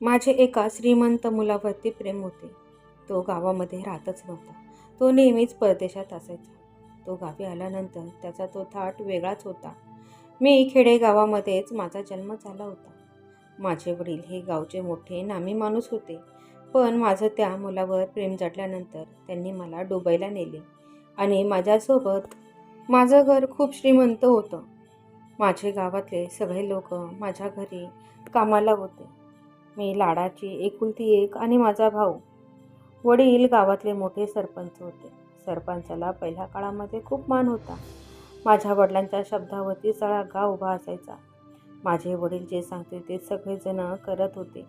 माझे एका श्रीमंत मुलावरती प्रेम होते. तो गावामध्ये राहतच नव्हता. तो नेहमीच परदेशात असायचा. तो गावी आल्यानंतर त्याचा तो थाट वेगळाच होता. मी खेडेगावामध्येच माझा जन्म झाला होता. माझे वडील हे गावचे मोठे नामी माणूस होते. पण माझं त्या मुलावर प्रेम जडल्यानंतर त्यांनी मला डुबायला नेले. आणि माझ्यासोबत माझं घर खूप श्रीमंत होतं. माझे गावातले सगळे लोक माझ्या घरी कामाला होते. मी लाडाची एकुलती एक आणि माझा भाऊ. वडील गावातले मोठे सरपंच होते. सरपंचाला पहिल्या काळामध्ये खूप मान होता. माझ्या वडिलांच्या शब्दावरती सगळा गाव उभा असायचा. माझे वडील जे सांगते ते सगळेजणं करत होते.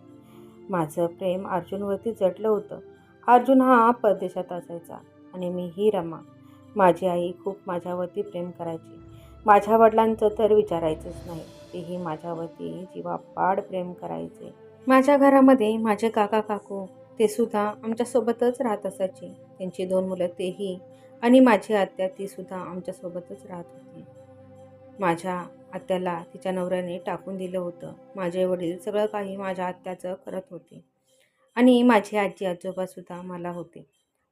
माझं प्रेम अर्जुनवरती जडलं होतं. अर्जुन हा परदेशात असायचा आणि मी ही रमा. माझी आई खूप माझ्यावरती प्रेम करायची. माझ्या वडिलांचं तर विचारायचंच नाही. तेही माझ्यावरती जीवापाड प्रेम करायचे. माझ्या घरामध्ये माझे काका काकू ते सुद्धा आमच्यासोबतच राहत असायचे. त्यांची दोन मुलं तेही आणि माझी आत्या ती सुद्धा आमच्यासोबतच राहत होती. माझ्या आत्याला तिच्या नवऱ्याने टाकून दिलं होतं. माझे वडील सगळं काही माझ्या आत्याचं करत होते. आणि माझे आजी आजोबासुद्धा मला होते.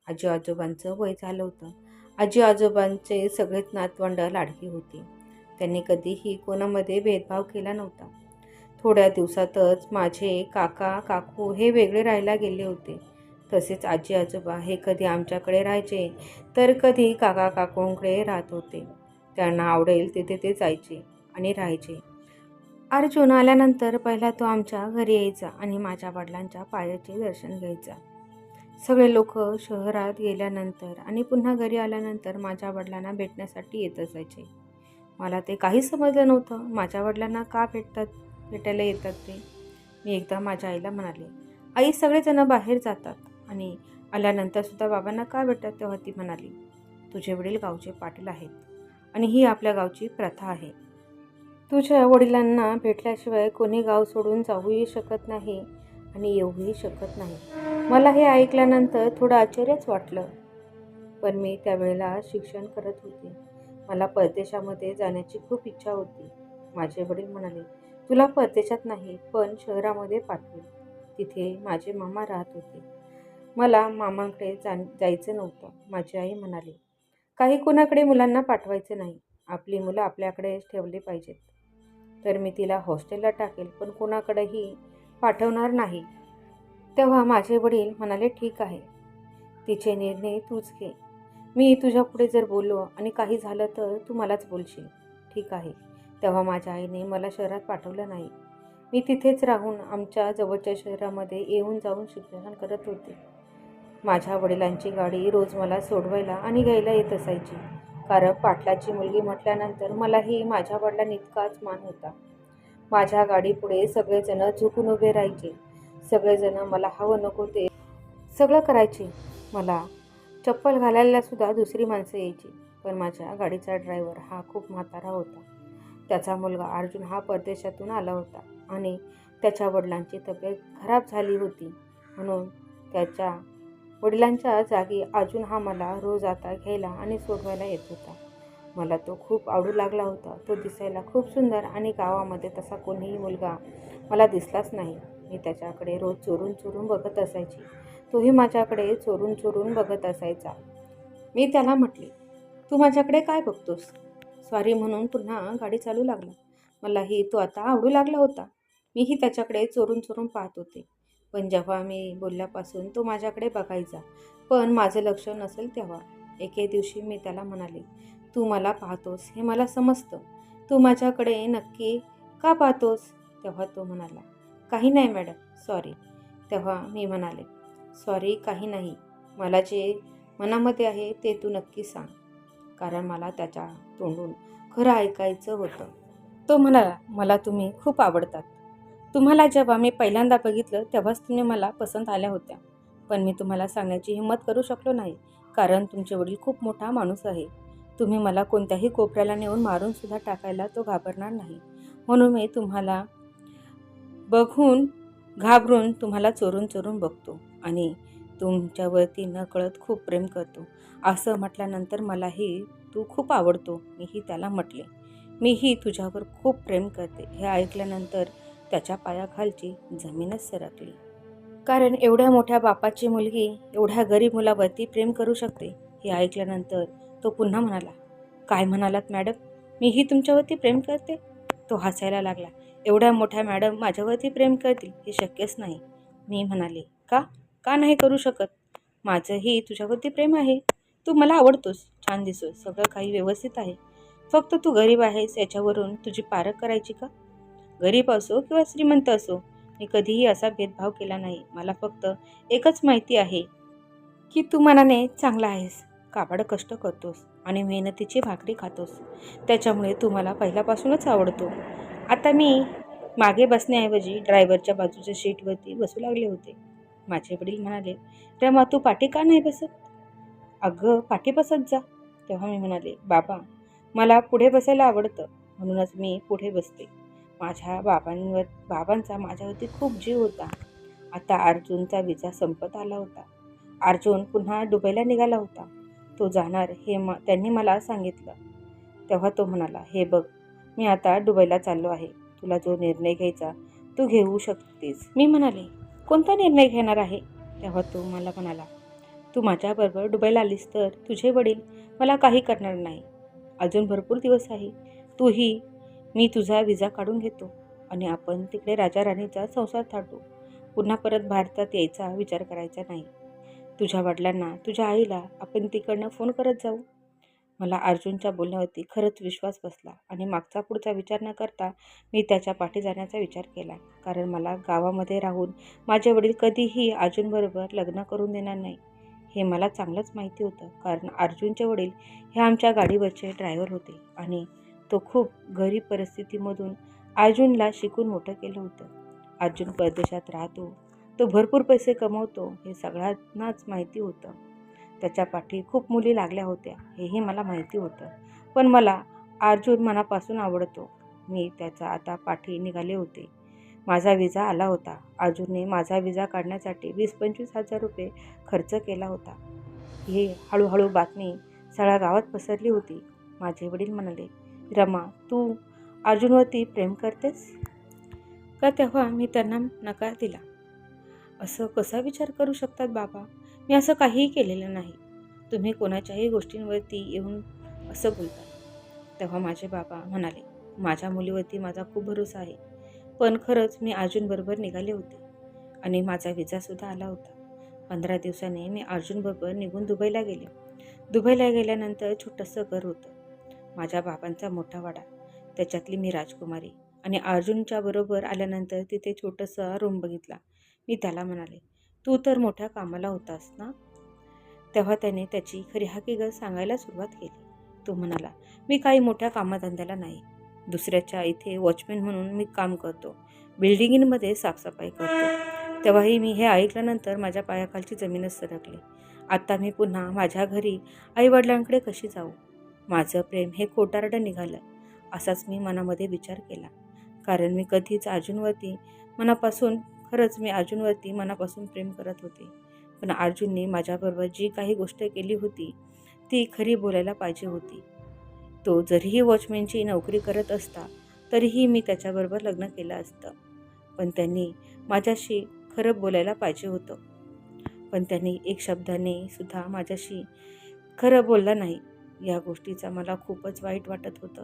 आजी आजोबांचं वय झालं होतं. आजी आजोबांचे सगळेच नातवंड लाडकी होती. त्यांनी कधीही कोणामध्ये भेदभाव केला नव्हता. थोड्या दिवसातच माझे काका काकू हे वेगळे राहायला गेले होते. तसेच आजी आजोबा हे कधी आमच्याकडे राहायचे तर कधी काका काकूंकडे राहत होते. त्यांना आवडेल तिथे ते जायचे आणि राहायचे. अर्जुन आल्यानंतर पहिला तो आमच्या घरी यायचा आणि माझ्या वडिलांच्या पायाचे दर्शन घ्यायचा. सगळे लोक शहरात गेल्यानंतर आणि पुन्हा घरी आल्यानंतर माझ्या वडिलांना भेटण्यासाठी येत असायचे. मला ते काही समजलं नव्हतं. माझ्या वडिलांना का भेटतात? भेटायला येतात ते. मी एकदा माझ्या आईला म्हणाले आई सगळेजणं बाहेर जातात. आणि आल्यानंतरसुद्धा बाबांना का भेटतात तेव्हा ती म्हणाली तुझे वडील गावचे पाटील आहेत आणि ही आपल्या गावची प्रथा आहे. तुझ्या वडिलांना भेटल्याशिवाय कोणी गाव सोडून जाऊही शकत नाही आणि येऊही शकत नाही. मला हे ऐकल्यानंतर थोडं आश्चर्यच वाटलं. पण मी त्यावेळेला शिक्षण करत होते. मला परदेशामध्ये जाण्याची खूप इच्छा होती. माझे वडील म्हणाले तुला परदेशात नाही पण शहरामध्ये पाठवेल तिथे माझे मामा राहत होते. मला मामांकडे जा जायचं नव्हतं. माझी आई म्हणाली काही कोणाकडे मुलांना पाठवायचे नाही. आपली मुलं आपल्याकडेच ठेवली पाहिजेत. तर मी तिला हॉस्टेलला टाकेल पण कोणाकडेही पाठवणार नाही. तेव्हा माझे वडील म्हणाले ठीक आहे. तिचे निर्णय तूच घे. मी तुझ्यापुढे जर बोललो आणि काही झालं तर तू मलाच बोलशील. ठीक आहे. तेव्हा माझ्या आईने मला शहरात पाठवलं नाही. मी तिथेच राहून आमच्या जवळच्या शहरामध्ये येऊन जाऊन शिक्षण करत होते. माझ्या वडिलांची गाडी रोज मला सोडवायला आणि घ्यायला येत असायची. कारण पाटलाची मुलगी म्हटल्यानंतर मलाही माझ्या वडिलांनी इतकाच मान होता. माझ्या गाडीपुढे सगळेजण झुकून उभे राहायचे. सगळेजण मला हवं नको ते सगळं करायचे. मला चप्पल घालायला सुद्धा दुसरी माणसं यायची. पण माझ्या गाडीचा ड्रायव्हर हा खूप म्हातारा होता. त्याचा मुलगा अर्जुन हा परदेशातून आला होता आणि त्याच्या वडिलांची तब्येत खराब झाली होती. म्हणून त्याच्या वडिलांच्या जागी अर्जुन हा मला रोज आता घ्यायला आणि सोडवायला येत होता. मला तो खूप आवडू लागला होता. तो दिसायला खूप सुंदर आणि गावामध्ये तसा कोणीही मुलगा मला दिसलाच नाही. मी त्याच्याकडे रोज चोरून चोरून बघत असायची. तोही माझ्याकडे चोरून चोरून बघत असायचा. मी त्याला म्हटले तू माझ्याकडे काय बघतोस? सॉरी म्हणून पुन्हा गाडी चालू लागला. मलाही तो आता आवडू लागला होता. मीही त्याच्याकडे चोरून चोरून पाहत होते. पण जेव्हा मी बोलल्यापासून तो माझ्याकडे बघायचा पण माझं लक्ष नसेल तेव्हा. एके दिवशी मी त्याला म्हणाले तू मला पाहतोस हे मला समजतं. तू माझ्याकडे नक्की का पाहतोस? तेव्हा तो म्हणाला काही नाही मॅडम सॉरी तेव्हा मी म्हणाले सॉरी काही नाही. मला जे मनामध्ये आहे ते तू नक्की सांग. कारण मला त्याच्या तोंडून खरं ऐकायचं होतं. तो म्हणाला मला तुम्ही खूप आवडतात. तुम्हाला जेव्हा मी पहिल्यांदा बघितलं तेव्हाच तुम्ही मला पसंत आल्या होत्या. पण मी तुम्हाला सांगण्याची हिंमत करू शकलो नाही कारण तुमचे वडील खूप मोठा माणूस आहे. तुम्ही मला कोणत्याही कोपऱ्याला नेऊन मारूनसुद्धा टाकायला तो घाबरणार नाही. म्हणून मी तुम्हाला बघून घाबरून तुम्हाला चोरून चोरून बघतो. आणि तुमच्यावरती नकळत खूप प्रेम करतो. असं म्हटल्यानंतर मलाही तू खूप आवडतो मीही त्याला म्हटले. मीही तुझ्यावर खूप प्रेम करते हे ऐकल्यानंतर त्याच्या पायाखालची जमीनच सरकली. कारण एवढ्या मोठ्या बापाची मुलगी एवढ्या गरीब मुलावरती प्रेम करू शकते हे ऐकल्यानंतर तो पुन्हा म्हणाला काय म्हणालात मॅडम? मीही तुमच्यावरती प्रेम करते? तो हसायला लागला एवढ्या मोठ्या मॅडम माझ्यावरती प्रेम करतील हे शक्यच नाही. मी म्हणाले का? का नाही करू शकत? माझंही तुझ्यावरती प्रेम आहे. तू मला आवडतोस. छान दिसतोस. सगळं काही व्यवस्थित आहे. फक्त तू गरीब आहेस. याच्यावरून तुझी पारख करायची का? गरीब असो किंवा श्रीमंत असो मी कधीही असा भेदभाव केला नाही. मला फक्त एकच माहिती आहे की तू मनाने चांगला आहेस. काबाड कष्ट करतोस आणि मेहनतीची भाकरी खातोस. त्याच्यामुळे तू मला पहिल्यापासूनच आवडतो. आता मी मागे बसण्याऐवजी ड्रायव्हरच्या बाजूच्या सीटवरती बसू लागले होते. माझे वडील म्हणाले तेव्हा तू पाठी का नाही बसत? अगं पाठी बसत जा. तेव्हा मी म्हणाले बाबा मला पुढे बसायला आवडतं म्हणूनच मी पुढे बसते. माझ्या बाबांवर बाबांचा माझ्यावरती खूप जीव होता. आता अर्जुनचा विजा संपत आला होता. अर्जुन पुन्हा दुबईला निघाला होता. तो जाणार हे म त्यांनी मला सांगितलं. तेव्हा तो म्हणाला हे बघ मी आता दुबईला चाललो आहे. तुला जो निर्णय घ्यायचा तू घेऊ शकतेस. मी म्हणाले कोणता निर्णय घेणार आहे? तेव्हा तो मला म्हणाला तू माझ्याबरोबर दुबईला आलीस तर तुझे वडील मला काही करणार नाही. अजून भरपूर दिवस आहे. तूही मी तुझा विजा काढून घेतो आणि आपण तिकडे राजा राणीचा संसार थाटू. पुन्हा परत भारतात यायचा विचार करायचा नाही. तुझ्या वडिलांना तुझ्या आईला आपण तिकडनं फोन करत जाऊ. मला अर्जुनच्या बोलण्यावरती खरंच विश्वास बसला आणि मागचा पुढचा विचार न करता मी त्याच्या पाठी जाण्याचा विचार केला. कारण मला गावामध्ये राहून माझे वडील कधीही अर्जुनबरोबर लग्न करून देणार नाही हे मला चांगलंच माहिती होतं. कारण अर्जुनचे वडील हे आमच्या गाडीवरचे ड्रायव्हर होते आणि तो खूप गरीब परिस्थितीमधून अर्जुनला शिकून मोठं केलं होतं. अर्जुन परदेशात राहतो तो भरपूर पैसे कमवतो हे सगळ्यांनाच माहिती होतं. त्याच्या पाठी खूप मुली लागल्या होत्या हेही मला माहिती होतं. पण मला अर्जुन मनापासून आवडतो. मी त्याचा आता पाठी निघाले होते. माझा विजा आला होता. अर्जुनने माझा विजा काढण्यासाठी वीस पंचवीस हजार रुपये खर्च केला होता. ही हळूहळू बातमी सगळ्या गावात पसरली होती. माझे वडील म्हणाले रमा तू अर्जुनवरती प्रेम करतेस? का तेव्हा मी त्यांना नकार दिला? असं कसा विचार करू शकतात बाबा? मी असं काहीही केलेलं नाही. तुम्ही कोणाच्याही गोष्टींवरती येऊन असं बोलता. तेव्हा माझे बाबा म्हणाले माझ्या मुलीवरती माझा खूप भरोसा आहे. पण खरंच मी अर्जुनबरोबर निघाले होते. आणि माझा विजासुद्धा आला होता. पंधरा दिवसांनी मी अर्जुनबरोबर निघून दुबईला गेले. दुबईला गेल्यानंतर छोटंसं घर होतं. माझ्या बाबांचा मोठा वाडा. त्याच्यातली मी राजकुमारी. आणि अर्जुनच्या बरोबर आल्यानंतर तिथे छोटंसं रूम बघितला. मी त्याला म्हणाले तू तर मोठ्या कामाला होतास ना? तेव्हा त्याने त्याची खरी हकीकत सांगायला सुरुवात केली. तो म्हणाला मी काही मोठ्या कामाधंद्याला नाही. दुसऱ्याच्या इथे वॉचमॅन म्हणून मी काम करतो. बिल्डिंगमध्ये साफसफाई करतो. तेव्हाही मी हे ऐकल्यानंतर माझ्या पायाखालची जमीनच सरकली. आत्ता मी पुन्हा माझ्या घरी आईवडिलांकडे कशी जाऊ? माझं प्रेम हे खोटारडं निघालं. असाच मी मनामध्ये विचार केला. कारण मी कधीच अजूनवरती मनापासून खरंच मी अर्जुनवरती मनापासून प्रेम करत होते. पण अर्जुनने माझ्याबरोबर जी काही गोष्ट केली होती ती खरी बोलायला पाहिजे होती. तो जरीही वॉचमॅनची नोकरी करत असता तरीही मी त्याच्याबरोबर लग्न केलं असतं. पण त्यांनी माझ्याशी खरं बोलायला पाहिजे होतं. पण त्यांनी एक शब्दाने सुद्धा माझ्याशी खरं बोलला नाही. या गोष्टीचा मला खूपच वाईट वाटत होतं.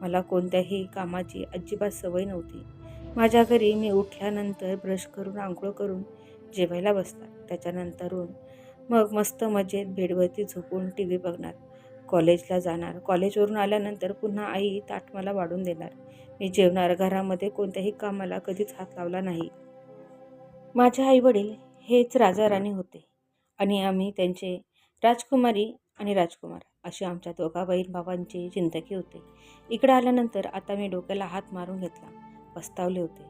मला कोणत्याही कामाची अजिबात सवय नव्हती. माझ्या घरी मी उठल्यानंतर ब्रश करून आंघोळ करून जेवायला बसतात. त्याच्यानंतरून मग मस्त मजेत बेडवरती झोपून टी व्ही बघणार कॉलेजला जाणार. कॉलेजवरून आल्यानंतर पुन्हा आई ताट मला वाढून देणार. मी जेवणार. घरामध्ये कोणत्याही कामाला कधीच हात लावला नाही. माझे आईवडील हेच राजा राणी होते आणि आम्ही त्यांचे राजकुमारी आणि राजकुमार अशी आमच्या दोघा बहीण भावांची जिंदगी होती. इकडं आल्यानंतर आता मी डोक्याला हात मारून घेतला. पस्तावले होते.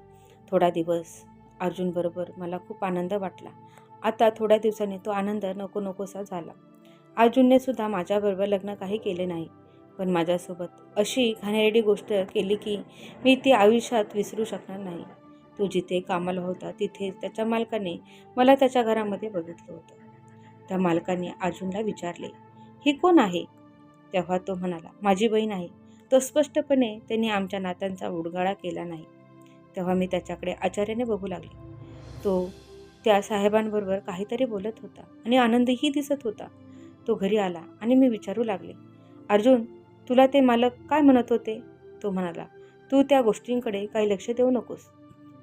थोडा दिवस अर्जुनबरोबर मला खूप आनंद वाटला. आता थोड्या दिवसांनी तो आनंद नको नकोसा झाला. अर्जुनने सुद्धा माझ्याबरोबर लग्न काही केले नाही. पण माझ्यासोबत अशी घाणेरडी गोष्ट केली की मी ती आयुष्यात विसरू शकणार नाही. तो जिथे कामाला होता तिथे त्याच्या मालकाने मला त्याच्या घरामध्ये बघितलं होतं. त्या मालकाने अर्जुनला विचारले ही कोण आहे? तेव्हा तो म्हणाला माझी बहीण आहे. तो स्पष्टपणे त्यांनी आमच्या नात्यांचा उडगाळा केला नाही. तेव्हा मी त्याच्याकडे आचार्याने बघू लागले. तो त्या साहेबांबरोबर काहीतरी बोलत होता आणि आनंदही दिसत होता. तो घरी आला आणि मी विचारू लागले अर्जुन तुला ते मालक काय म्हणत होते? तो म्हणाला तू त्या गोष्टींकडे काही लक्ष देऊ नकोस.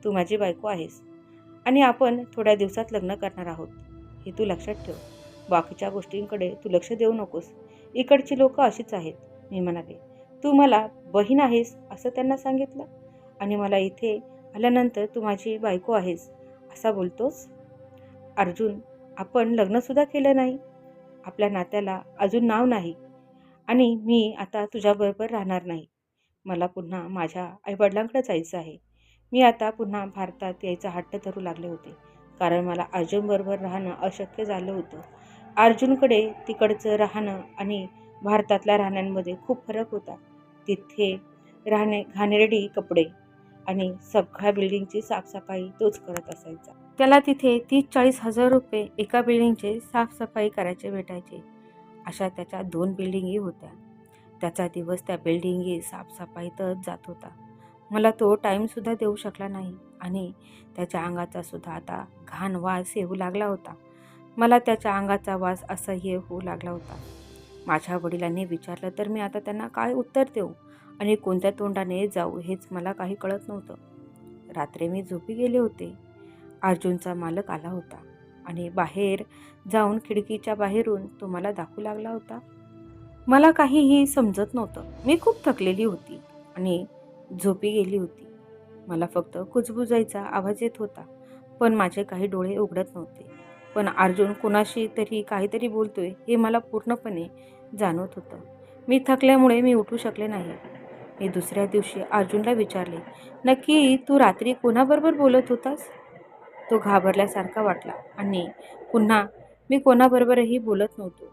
तू माझी बायको आहेस आणि आपण थोड्या दिवसात लग्न करणार आहोत. हे तू लक्षात ठेव. बाकीच्या गोष्टींकडे तू लक्ष देऊ नकोस. इकडची लोकं अशीच आहेत. मी म्हणाले तू मला बहीण आहेस असं त्यांना सांगितलं. आणि मला इथे आल्यानंतर तू माझी बायको आहेस असा बोलतोस? अर्जुन आपण लग्नसुद्धा केलं नाही. आपल्या नात्याला अजून नाव नाही. आणि मी आता तुझ्याबरोबर राहणार नाही. मला पुन्हा माझ्या आईवडिलांकडे जायचं आहे. मी आता पुन्हा भारतात यायचा हट्ट धरू लागले होते. कारण मला अर्जुनबरोबर राहणं अशक्य झालं होतं. अर्जुनकडे तिकडचं राहणं आणि भारतातल्या राहण्यांमध्ये खूप फरक होता. तिथे राहणे घाणेरडी कपडे आणि सगळ्या बिल्डिंगची साफसफाई तोच करत असायचा. त्याला तिथे तीस चाळीस हजार रुपये एका बिल्डिंगचे साफसफाई करायचे भेटायचे. अशा त्याच्या दोन बिल्डिंगी होत्या. त्याचा दिवस त्या बिल्डिंगी साफसफाईतच जात होता. मला तो टाईमसुद्धा देऊ शकला नाही आणि त्याच्या अंगाचा सुद्धा आता घाण वास येऊ लागला होता. मला त्याच्या अंगाचा वास असह्य होऊ लागला होता. माझ्या वडिलांनी विचारलं तर मी आता त्यांना काय उत्तर देऊ आणि कोणत्या तोंडाने जाऊ हेच मला काही कळत नव्हतं. रात्री मी झोपी गेले होते. अर्जुनचा मालक आला होता आणि बाहेर जाऊन खिडकीच्या बाहेरून तो मला दाखवू लागला होता. मला काहीही समजत नव्हतं. मी खूप थकलेली होती आणि झोपी गेली होती. मला फक्त कुजबुजायचा आवाज येत होता पण माझे काही डोळे उघडत नव्हते. पण अर्जुन कोणाशी तरी काहीतरी बोलतोय हे मला पूर्णपणे जाणवत होतं. मी थकल्यामुळे मी उठू शकले नाही. मी दुसऱ्या दिवशी अर्जुनला विचारले नक्की तू रात्री कोणाबरोबर बोलत होतास? तो घाबरल्यासारखा वाटला. आणि पुन्हा मी कोणाबरोबरही बोलत नव्हतो.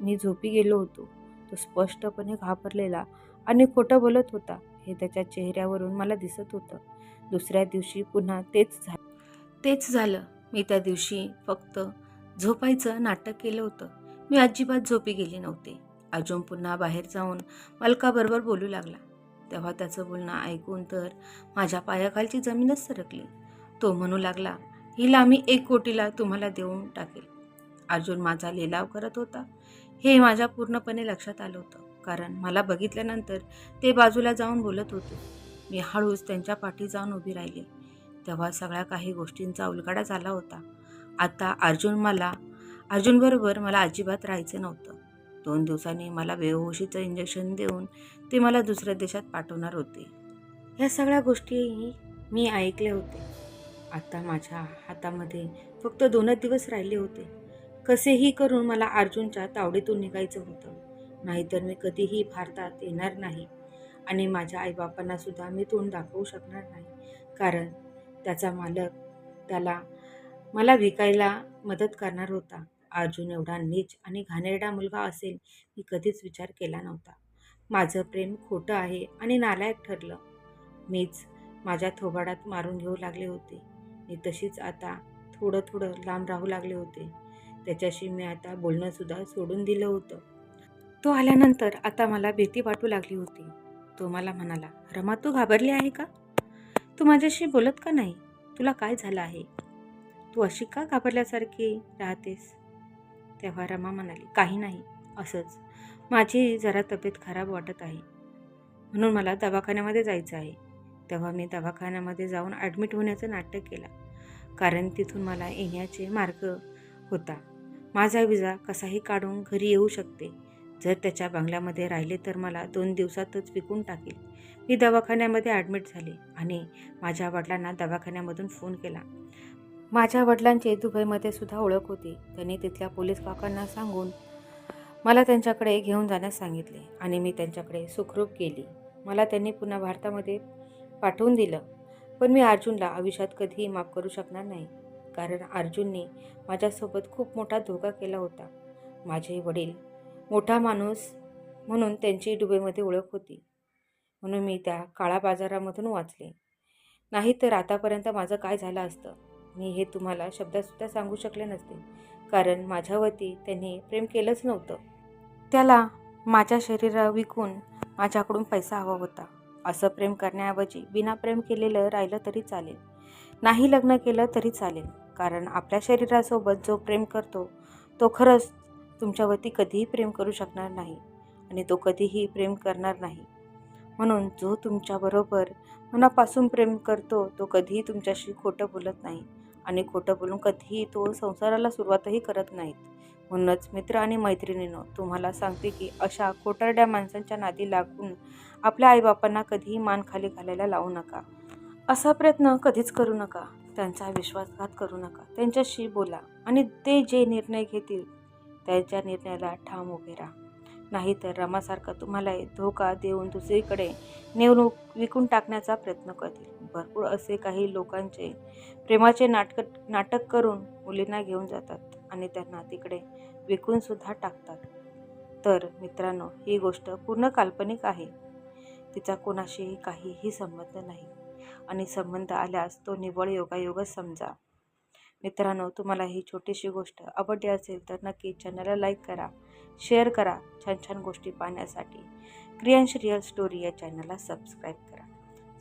मी झोपी गेलो होतो. तो स्पष्टपणे घाबरलेला आणि खोटं बोलत होता. हे त्याच्या चेहऱ्यावरून मला दिसत होतं. दुसऱ्या दिवशी पुन्हा तेच झालं तेच झालं. मी त्या दिवशी फक्त झोपायचं नाटक केलं होतं. मी अजिबात झोपी गेली नव्हते. अजून पुन्हा बाहेर जाऊन मालकाबरोबर बोलू लागला. तेव्हा त्याचं बोलणं ऐकून तर माझ्या पायाखालची जमीनच सरकली. तो म्हणू लागला हिला मी एक कोटीला तुम्हाला देऊन टाकेल. अर्जुन माझा लिलाव करत होता. हे माझ्या पूर्णपणे लक्षात आलं होतं कारण मला बघितल्यानंतर ते बाजूला जाऊन बोलत होते. मी हळूच त्यांच्या पाठी जाऊन उभी राहिली. तेव्हा सगळ्या काही गोष्टींचा उलगडा झाला होता. आता अर्जुन मला अर्जुनबरोबर मला अजिबात राहायचं नव्हतं. दोन दिवसांनी मला बेहोशीचं इंजेक्शन देऊन ते मला दुसऱ्या देशात पाठवणार होते. ह्या सगळ्या गोष्टीही मी ऐकले होते. आता माझ्या हातामध्ये फक्त दोनच दिवस राहिले होते. कसेही करून मला अर्जुनच्या तावडीतून निघायचं होतं. नाहीतर मी कधीही भारतात येणार नाही आणि माझ्या आईबापांनासुद्धा मी तोंड दाखवू शकणार नाही. कारण त्याचा मालक त्याला मला विकायला मदत करणार होता. अर्जुन एवढा नीच आणि घाणेरडा मुलगा असेल मी कधीच विचार केला नव्हता. माझं प्रेम खोटं आहे आणि नालायक ठरलं. मीच माझ्या थोबाडात मारून घेऊ लागले होते. मी तशीच आता थोडं थोडं लांब राहू लागले होते. त्याच्याशी मी आता बोलणंसुद्धा सोडून दिलं होतं. तो आल्यानंतर आता मला भीती वाटू लागली होती. तो मला म्हणाला रमा तू घाबरली आहे का? तू माझ्याशी बोलत का नाही? तुला काय झालं आहे? तू अशी का घाबरल्यासारखी राहतेस? तेव्हा रमा म्हणाली काही नाही असंच. माझी जरा तब्येत खराब वाटत आहे. म्हणून मला दवाखान्यामध्ये जायचं आहे. तेव्हा मी दवाखान्यामध्ये जाऊन ॲडमिट होण्याचं नाटक केला. कारण तिथून मला येण्याचे मार्ग होता. माझा विजा कसाही काढून घरी येऊ शकते. जर त्याच्या बंगल्यामध्ये राहिले तर मला दोन दिवसातच विकून टाकेल. मी दवाखान्यामध्ये ॲडमिट झाले आणि माझ्या वडिलांना दवाखान्यामधून फोन केला. माझ्या वडिलांची दुबईमध्ये सुद्धा ओळख होती. त्यांनी तिथल्या पोलीस काकांना सांगून मला त्यांच्याकडे घेऊन जाण्यास सांगितले आणि मी त्यांच्याकडे सुखरूप गेली. मला त्यांनी पुन्हा भारतामध्ये पाठवून दिलं. पण मी अर्जुनला आयुष्यात कधीही माफ करू शकणार नाही. कारण अर्जुनने माझ्यासोबत खूप मोठा धोका केला होता. माझे वडील मोठा माणूस म्हणून त्यांची दुबईमध्ये ओळख होती. म्हणून मी त्या काळा बाजारामधून वाचले. नाही तर आतापर्यंत माझं काय झालं असतं? मी हे तुम्हाला शब्दातसुद्धा सांगू शकले नसते. कारण माझ्यावरती त्यांनी प्रेम केलंच नव्हतं. त्याला माझ्या शरीरा विकून माझ्याकडून पैसा हवा होता. असं प्रेम करण्याऐवजी बिना प्रेम केलेलं राहिलं तरी चालेल. नाही लग्न केलं तरी चालेल. कारण आपल्या शरीरासोबत जो प्रेम करतो तो खरंच तुमच्यावरती कधीही प्रेम करू शकणार नाही आणि तो कधीही प्रेम करणार नाही. म्हणून जो तुमच्याबरोबर मनापासून प्रेम करतो तो कधीही तुमच्याशी खोटं बोलत नाही. आणि खोटं बोलून कधीही तो संसाराला सुरुवातही करत नाहीत. म्हणूनच मित्र आणि मैत्रिणीनं तुम्हाला सांगते की अशा खोटारड्या माणसांच्या नादी लागून आपल्या आईबापांना कधीही मान खाली घालायला लावू नका. असा प्रयत्न कधीच करू नका. त्यांचा विश्वासघात करू नका. त्यांच्याशी बोला आणि ते जे निर्णय घेतील त्यांच्या निर्णयाला ठाम उभे राहा. नाहीतर रमासारखा तुम्हाला धोका देऊन दुसरीकडे नेवणूक विकून टाकण्याचा प्रयत्न करतील. भरपूर असे काही लोकांचे प्रेमाचे नाटक नाटक करून मुलींना घेऊन जातात आणि त्यांना तिकडे विकूनसुद्धा टाकतात. तर मित्रांनो ही गोष्ट पूर्ण काल्पनिक आहे. तिचा कोणाशीही काहीही संबंध नाही. आणि संबंध आल्यास तो निव्वळ योगायोगच समजा. मित्रांनो तुम्हाला ही छोटीशी गोष्ट आवडली असेल तर नक्की चॅनलला लाईक करा शेअर करा. छान छान गोष्टी पाहण्यासाठी क्रियांश रिअल स्टोरी या चॅनलला सबस्क्राईब करा.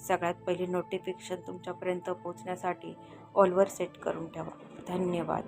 सगळ्यात पहिले नोटिफिकेशन तुमच्यापर्यंत पोहोचण्यासाठी ऑलवर सेट करून ठेवा. धन्यवाद.